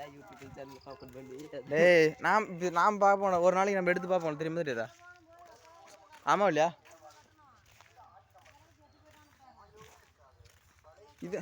அதான் YouTube channel open பண்ணி டேய் நாம் இது நாம் பார்ப்போம் ஒரு நாளைக்கு நம்ம எடுத்து பார்ப்போம் தெரியுமா தெரியாதா? ஆமா இல்லையா? இது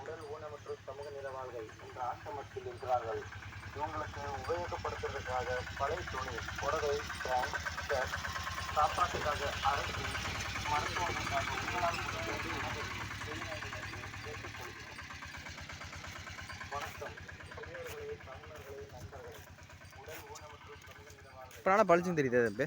உடல் ஊனமற்ற சமூக நில வாழ்கை என்ற ஆசிரமத்தில் இருக்கிறார்கள் இவங்களுக்கு உபயோகப்படுத்துவதற்காக பழைய துணி புடவை பேண்ட் ஷர்ட் சாப்பாட்டுக்காக அரசு மருத்துவமனைக்காக உங்களால் முடிந்த உணவை கேட்டுக்கொள்கிறோம் வணக்கம். பெரியவர்களே தமிழர்களே நண்பர்களே உடல் ஊனமற்ற சமூக தெரியுது தம்பி?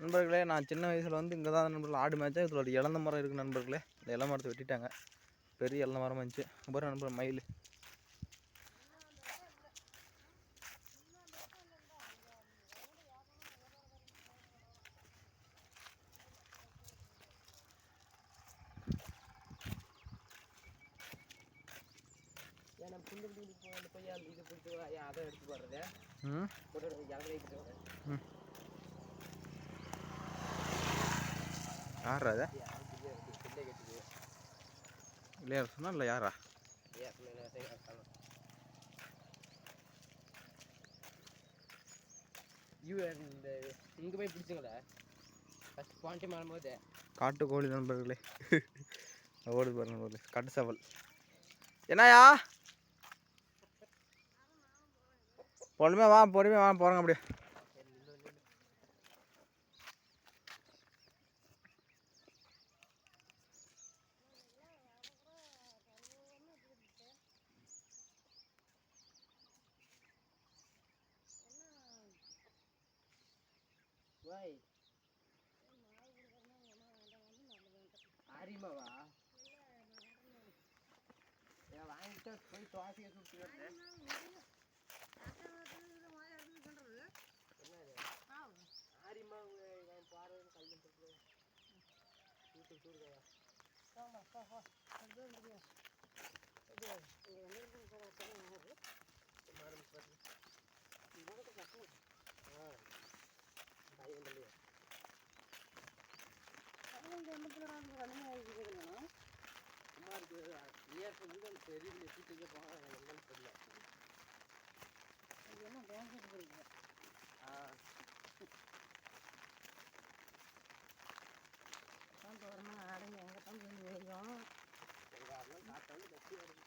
நண்பர்களே நான் சின்ன வயசில் வந்து இங்கே தான் நண்பர்கள். ஆடு மேய்ச்சா இதில் ஒரு இளந்த மரம் இருக்குது நண்பர்களே. இந்த இள மரத்தை வெட்டிட்டாங்க. பெரிய இளந்த மரம் இருந்துச்சு. அப்புறம் நண்பர் மயில். புல்லு போய் இது பிடிச்சி அதை எடுத்து போடுறது. யாரா அது இல்லையா சொன்னா இல்லை யாரா? யூ இந்த இங்கே போய் பிடிச்சிங்களா? ஃபஸ்ட் பாயிண்ட்டு மாறும்போது காட்டுக்கோழி நண்பர்களே. ஓடுது பாரு நண்பர்களே. காட்டு சவல். என்னயா பொறுமையாக வா பொறுமையாக வா போகிறாங்க அப்படியே. வாய் ஆரிமாவா ஏன் வாங்கிட்டு போய் தோசையை சுட்டு வந்தேன் ஆரிமா நான் பாரு கல் போட்டு சூட்டு சூடுதா சும்மா இருக்கு ஏற்ப வந்து அந்த பெரிய சீட்டுக்கு போனால் என்னன்னு தெரியல. ஆ. எங்கள் அண்ணன் காத்தாலும் கட்டி வருது